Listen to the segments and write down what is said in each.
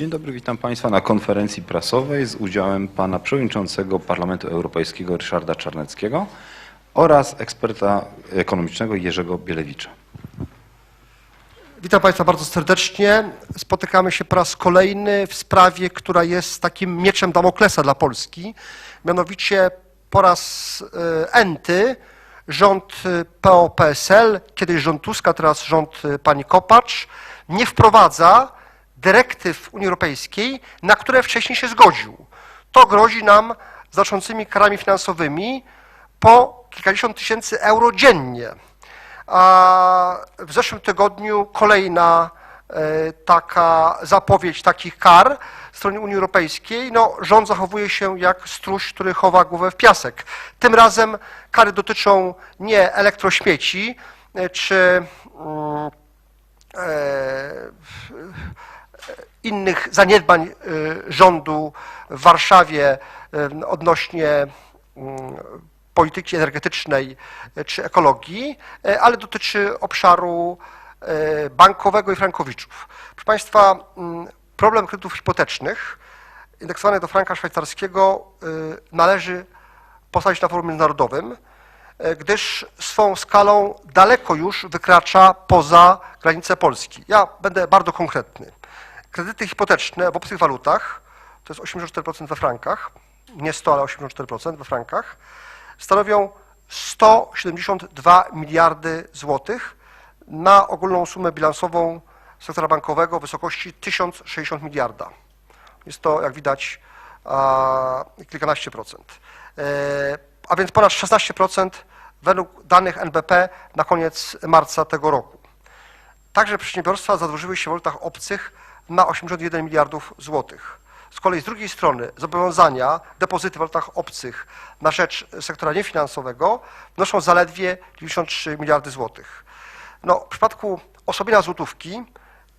Dzień dobry, witam Państwa na konferencji prasowej z udziałem Pana Przewodniczącego Parlamentu Europejskiego Ryszarda Czarneckiego oraz eksperta ekonomicznego Jerzego Bielewicza. Witam Państwa bardzo serdecznie. Spotykamy się po raz kolejny w sprawie, która jest takim mieczem Damoklesa dla Polski. Mianowicie po raz e, enty rząd e, PO-PSL, kiedyś rząd Tuska, teraz rząd e, pani Kopacz, nie wprowadza dyrektyw Unii Europejskiej, na które wcześniej się zgodził. To grozi nam znaczącymi karami finansowymi po kilkadziesiąt tysięcy euro dziennie. A w zeszłym tygodniu kolejna e, taka zapowiedź takich kar z strony Unii Europejskiej. No, rząd zachowuje się jak struś, który chowa głowę w piasek. Tym razem kary dotyczą nie elektrośmieci e, czy mm, e, innych zaniedbań e, rządu w Warszawie e, odnośnie mm, polityki energetycznej e, czy ekologii, ale dotyczy obszaru bankowego i frankowiczów. Proszę Państwa, mm, problem kredytów hipotecznych indeksowanych do franka szwajcarskiego należy postawić na forum międzynarodowym, gdyż swą skalą daleko już wykracza poza granice Polski. Ja będę bardzo konkretny. Kredyty hipoteczne w obcych walutach, to jest 84% we frankach, nie 100, ale 84% we frankach, stanowią 172 miliardy złotych na ogólną sumę bilansową sektora bankowego w wysokości 1060 miliarda. Jest to, jak widać, kilkanaście procent. E, A więc ponad 16% według danych NBP na koniec marca tego roku. Także przedsiębiorstwa zadłużyły się w walutach obcych na 81 miliardów złotych. Z kolei z drugiej strony zobowiązania, depozyty w walutach obcych na rzecz sektora niefinansowego wynoszą zaledwie 93 miliardy złotych. No, w przypadku osłabienia złotówki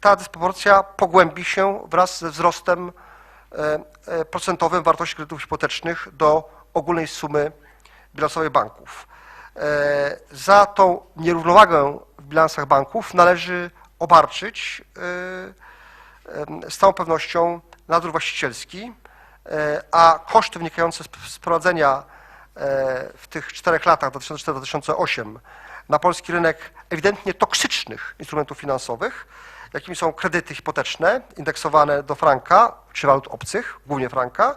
ta dysproporcja pogłębi się wraz ze wzrostem e, e, procentowym wartości kredytów hipotecznych do ogólnej sumy bilansowej banków. E, Za tą nierównowagę w bilansach banków należy obarczyć z całą pewnością nadzór właścicielski, e, a koszty wynikające z wprowadzenia e, w tych czterech latach 2004-2008 na polski rynek ewidentnie toksycznych instrumentów finansowych, jakimi są kredyty hipoteczne indeksowane do franka czy walut obcych, głównie franka,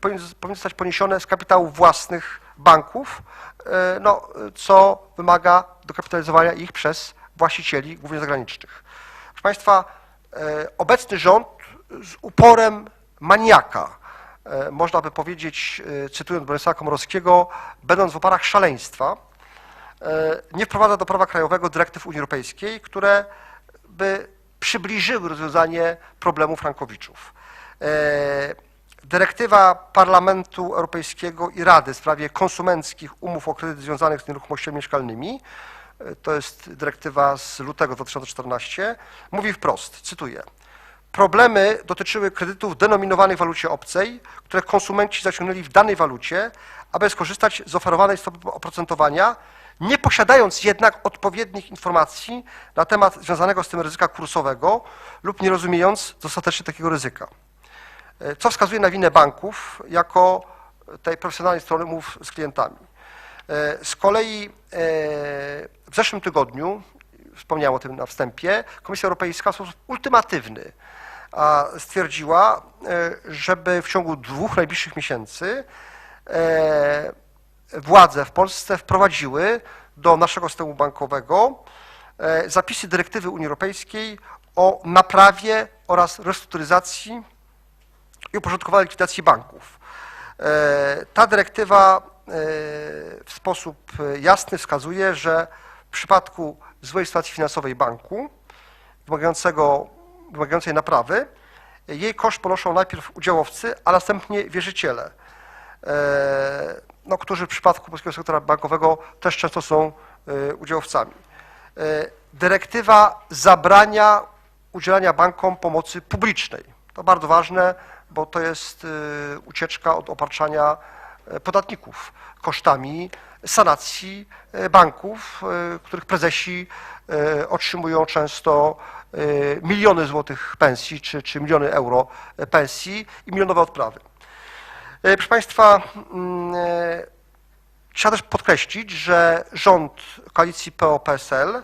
powinny zostać poniesione z kapitałów własnych banków, e, no, co wymaga dokapitalizowania ich przez właścicieli, głównie zagranicznych. Proszę Państwa, obecny rząd z uporem maniaka, e, można by powiedzieć, e, cytując Bronisława Komorowskiego, będąc w oparach szaleństwa, e, nie wprowadza do prawa krajowego dyrektyw Unii Europejskiej, które by przybliżyły rozwiązanie problemu frankowiczów. E, Dyrektywa Parlamentu Europejskiego i Rady w sprawie konsumenckich umów o kredyt związanych z nieruchomościami mieszkalnymi, e, to jest dyrektywa z lutego 2014, mówi wprost, cytuję, Problemy dotyczyły kredytów denominowanych w walucie obcej, które konsumenci zaciągnęli w danej walucie, aby skorzystać z oferowanej stopy oprocentowania, nie posiadając jednak odpowiednich informacji na temat związanego z tym ryzyka kursowego lub nie rozumiejąc dostatecznie takiego ryzyka. E, Co wskazuje na winę banków jako tej profesjonalnej strony umów z klientami. E, Z kolei e, w zeszłym tygodniu, wspomniałem o tym na wstępie, Komisja Europejska w sposób ultimatywny stwierdziła, e, żeby w ciągu dwóch najbliższych miesięcy władze w Polsce wprowadziły do naszego systemu bankowego zapisy dyrektywy Unii Europejskiej o naprawie oraz restrukturyzacji i uporządkowanej likwidacji banków. Ta dyrektywa w sposób jasny wskazuje, że w przypadku złej sytuacji finansowej banku, wymagającego, wymagającej naprawy, jej koszt ponoszą najpierw udziałowcy, a następnie wierzyciele, e, no, którzy w przypadku polskiego sektora bankowego też często są e, udziałowcami. E, Dyrektywa zabrania udzielania bankom pomocy publicznej. To bardzo ważne, bo to jest e, ucieczka od obarczania e, podatników kosztami sanacji e, banków, e, których prezesi e, otrzymują często e, miliony złotych pensji czy, czy miliony euro e, pensji i milionowe odprawy. E, Proszę Państwa, mm, e, trzeba też podkreślić, że rząd koalicji PO-PSL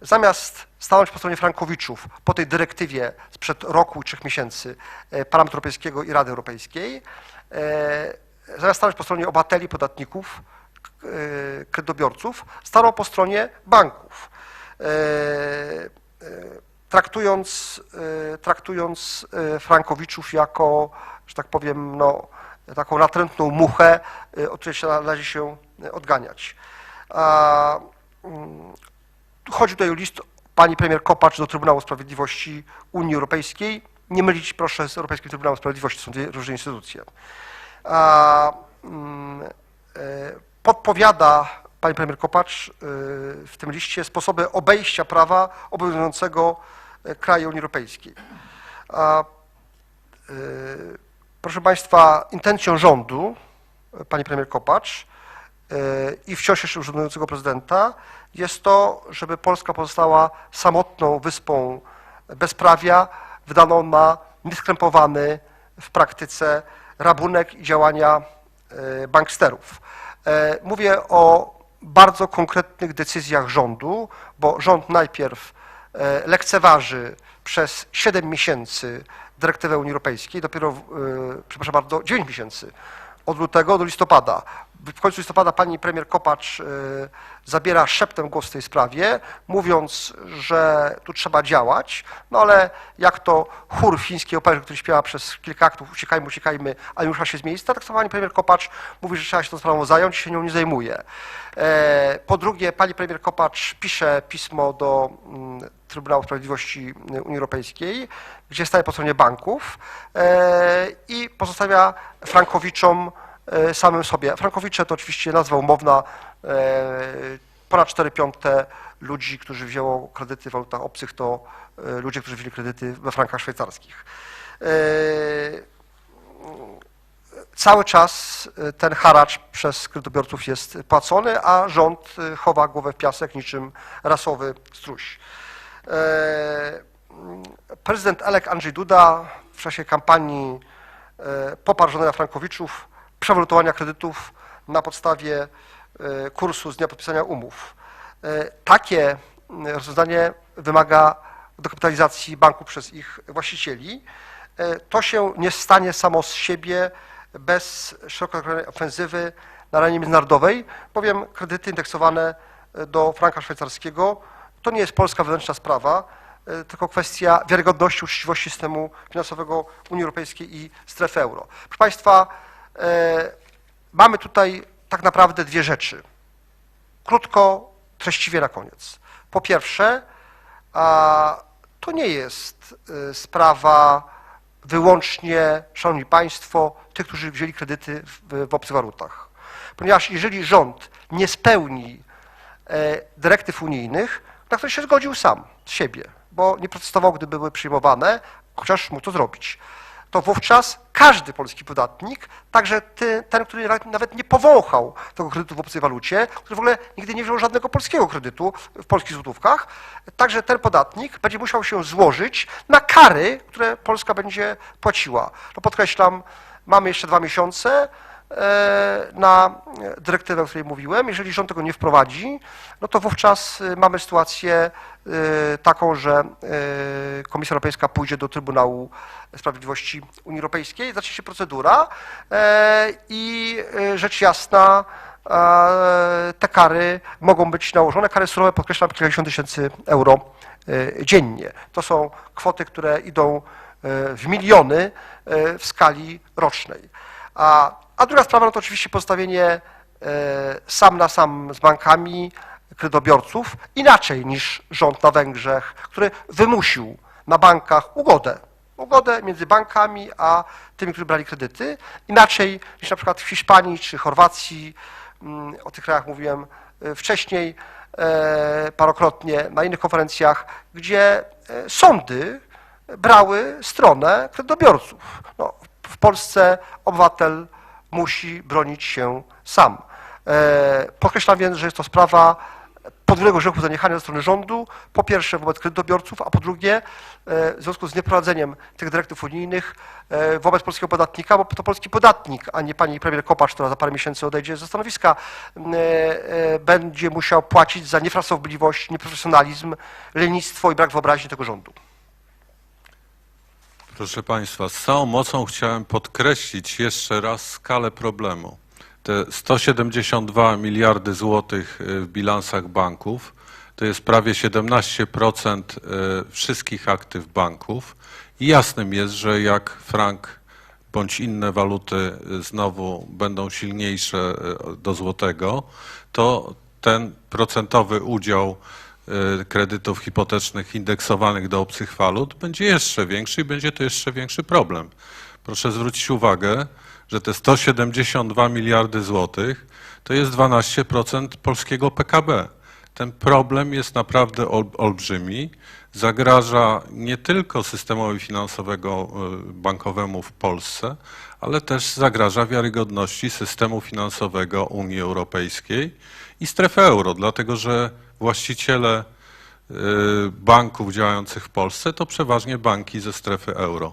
zamiast stanąć po stronie Frankowiczów po tej dyrektywie sprzed roku i trzech miesięcy e, Parlamentu Europejskiego i Rady Europejskiej, stanąć po stronie obywateli, podatników, e, kredytobiorców, stanął po stronie banków. E, e, Traktując, e, traktując Frankowiczów jako, że tak powiem, no, taką natrętną muchę, od której się należy się odganiać. Mm, Chodzi tutaj o list pani premier Kopacz do Trybunału Sprawiedliwości Unii Europejskiej. Nie mylić proszę z Europejskim Trybunałem Sprawiedliwości, to są dwie różne instytucje. Mm, e, podpowiada pani premier Kopacz e, w tym liście sposoby obejścia prawa obowiązującego e, kraje Unii Europejskiej. Proszę Państwa, intencją rządu, pani premier Kopacz i wciąż jeszcze urzędującego prezydenta jest to, żeby Polska pozostała samotną wyspą bezprawia, wydaną na nieskrępowany w praktyce rabunek i działania e, banksterów. E, Mówię o bardzo konkretnych decyzjach rządu, bo rząd najpierw e, lekceważy przez 7 miesięcy dyrektywę Unii Europejskiej, dopiero, przepraszam bardzo, 9 miesięcy, od lutego do listopada. W końcu listopada pani premier Kopacz e, zabiera szeptem głos w tej sprawie, mówiąc, że tu trzeba działać, no ale jak to chór fińskiej opery, który śpiewa przez kilka aktów, uciekajmy, uciekajmy, a nie rusza się z miejsca, tak samo pani premier Kopacz mówi, że trzeba się tą sprawą zająć się nią nie zajmuje. E, Po drugie, pani premier Kopacz pisze pismo do mm, Trybunału Sprawiedliwości Unii Europejskiej, gdzie staje po stronie banków e, i pozostawia Frankowiczom samym sobie. Frankowicze to oczywiście nazwa umowna, e, ponad 4 piąte ludzi, którzy wzięło kredyty w walutach obcych, to e, ludzie, którzy wzięli kredyty we frankach szwajcarskich. E, Cały czas e, ten haracz przez kredytobiorców jest płacony, a rząd e, chowa głowę w piasek niczym rasowy struś. E, Prezydent Elek Andrzej Duda w czasie kampanii e, poparł żądania Frankowiczów przewalutowania kredytów na podstawie e, kursu z dnia podpisania umów. E, Takie mm, rozwiązanie wymaga dokapitalizacji banku przez ich właścicieli. E, To się nie stanie samo z siebie bez szeroko zakrojonej ofensywy na arenie międzynarodowej, bowiem kredyty indeksowane do franka szwajcarskiego to nie jest polska wewnętrzna sprawa, tylko kwestia wiarygodności, uczciwości systemu finansowego Unii Europejskiej i strefy euro. Proszę Państwa, mamy tutaj tak naprawdę dwie rzeczy. Krótko, treściwie na koniec. Po pierwsze, to nie jest y, sprawa wyłącznie, Szanowni Państwo, tych, którzy wzięli kredyty w, w obcych walutach. Ponieważ jeżeli rząd nie spełni e, dyrektyw unijnych, na które się zgodził sam, z siebie, bo nie protestował, gdy były przyjmowane, chociaż mógł to zrobić, to wówczas każdy polski podatnik, także ty, ten, który nawet- nie powąchał tego kredytu w obcej walucie, który w ogóle nigdy nie wziął żadnego polskiego kredytu w polskich złotówkach, także ten podatnik będzie musiał się złożyć na kary, które Polska będzie płaciła. No podkreślam, mamy jeszcze dwa miesiące, na dyrektywę, o której mówiłem. Jeżeli rząd tego nie wprowadzi, no to wówczas e, mamy sytuację e, taką, że e, Komisja Europejska pójdzie do Trybunału Sprawiedliwości Unii Europejskiej, zacznie się procedura e, i e, rzecz jasna e, te kary mogą być nałożone. Kary surowe, podkreślam, kilkadziesiąt tysięcy euro e, dziennie. To są kwoty, które idą e, w miliony e, w skali rocznej. A, a druga sprawa no to oczywiście postawienie e, sam na sam z bankami kredytobiorców, inaczej niż rząd na Węgrzech, który wymusił na bankach ugodę. Ugodę między bankami a tymi, którzy brali kredyty. Inaczej niż na przykład w Hiszpanii czy Chorwacji, mm, o tych krajach mówiłem e, wcześniej e, parokrotnie na innych konferencjach, gdzie sądy brały stronę kredytobiorców. No, w Polsce obywatel musi bronić się sam. E, Podkreślam więc, że jest to sprawa podwójnego grzechu zaniechania ze strony rządu, po pierwsze wobec kredytobiorców, a po drugie e, w związku z nieprowadzeniem tych dyrektyw unijnych e, wobec polskiego podatnika, bo to polski podatnik, a nie pani premier Kopacz, która za parę miesięcy odejdzie ze stanowiska, będzie musiał płacić za niefrasobliwość, nieprofesjonalizm, lenistwo i brak wyobraźni tego rządu. Proszę Państwa, z całą mocą chciałem podkreślić jeszcze raz skalę problemu. Te 172 miliardy złotych y, w bilansach banków to jest prawie 17% y, wszystkich aktyw banków. I jasnym jest, że jak frank bądź inne waluty y, znowu będą silniejsze do złotego, to ten procentowy udział kredytów hipotecznych indeksowanych do obcych walut będzie jeszcze większy i będzie to jeszcze większy problem. Proszę zwrócić uwagę, że te 172 miliardy złotych to jest 12% polskiego PKB. Ten problem jest naprawdę ol, olbrzymi. Zagraża nie tylko systemowi finansowego y, bankowemu w Polsce, ale też zagraża wiarygodności systemu finansowego Unii Europejskiej i strefy euro, dlatego że właściciele y, banków działających w Polsce to przeważnie banki ze strefy euro.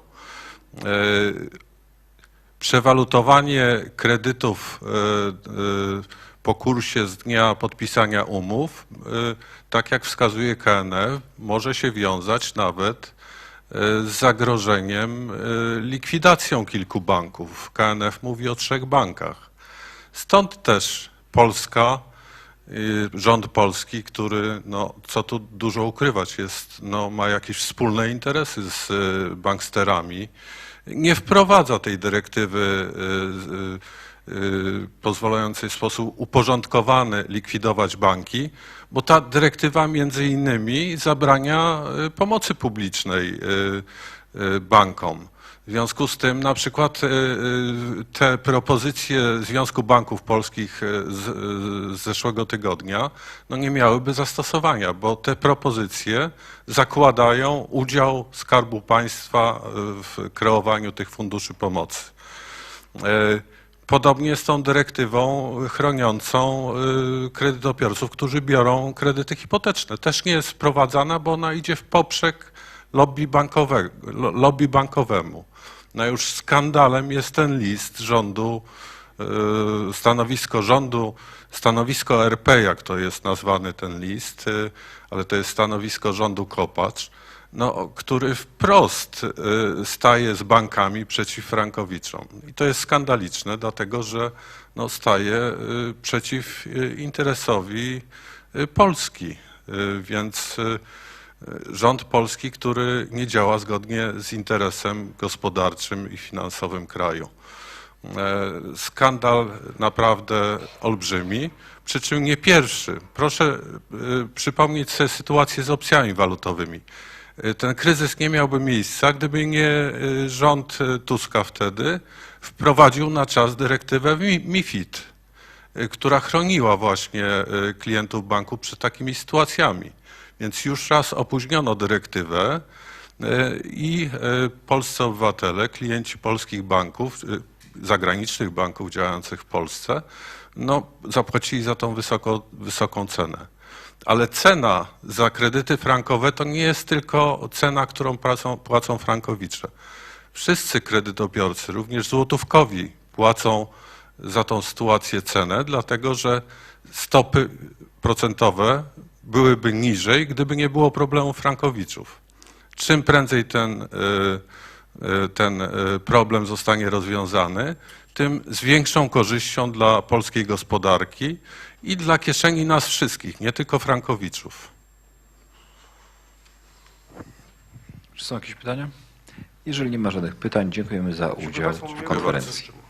Y, Przewalutowanie kredytów y, po kursie z dnia podpisania umów, tak jak wskazuje KNF, może się wiązać nawet z zagrożeniem likwidacją kilku banków. KNF mówi o trzech bankach. Stąd też Polska, rząd polski, który, no, co tu dużo ukrywać, jest, no, ma jakieś wspólne interesy z y, banksterami, nie wprowadza tej dyrektywy y, y, y, pozwalającej w sposób uporządkowany likwidować banki, bo ta dyrektywa między innymi zabrania y, pomocy publicznej y, y, bankom. W związku z tym na przykład y, y, te propozycje Związku Banków Polskich y, z, zeszłego tygodnia no nie miałyby zastosowania, bo te propozycje zakładają udział Skarbu Państwa w kreowaniu tych funduszy pomocy. Podobnie z tą dyrektywą chroniącą kredytobiorców, którzy biorą kredyty hipoteczne. Też nie jest wprowadzana, bo ona idzie w poprzek lobby, bankowe, lo- lobby bankowemu. No już skandalem jest ten list rządu, y, stanowisko rządu, stanowisko RP, jak to jest nazwany ten list, y, ale to jest stanowisko rządu Kopacz, no, który wprost y, staje z bankami przeciw frankowiczom. I to jest skandaliczne, dlatego że no, staje przeciw interesowi Polski. Więc rząd polski, który nie działa zgodnie z interesem gospodarczym i finansowym kraju. E, Skandal naprawdę olbrzymi, przy czym nie pierwszy. Proszę y, przypomnieć sobie sytuację z opcjami walutowymi. Y, Ten kryzys nie miałby miejsca, gdyby nie rząd Tuska wtedy wprowadził na czas dyrektywę Mi- MIFID, która chroniła właśnie y, klientów banku przed takimi sytuacjami. Więc już raz opóźniono dyrektywę y, i y, polscy obywatele, klienci polskich banków, y, zagranicznych banków działających w Polsce, no, zapłacili za tą wysoko, wysoką cenę. Ale cena za kredyty frankowe to nie jest tylko cena, którą płacą, płacą frankowicze. Wszyscy kredytobiorcy, również złotówkowi, płacą za tą sytuację cenę, dlatego że stopy procentowe byłyby niżej, gdyby nie było problemu frankowiczów. Czym prędzej ten, y, y, ten y, problem zostanie rozwiązany, tym z większą korzyścią dla polskiej gospodarki i dla kieszeni nas wszystkich, nie tylko frankowiczów. Czy są jakieś pytania? Jeżeli nie ma żadnych pytań, dziękujemy za udział w konferencji.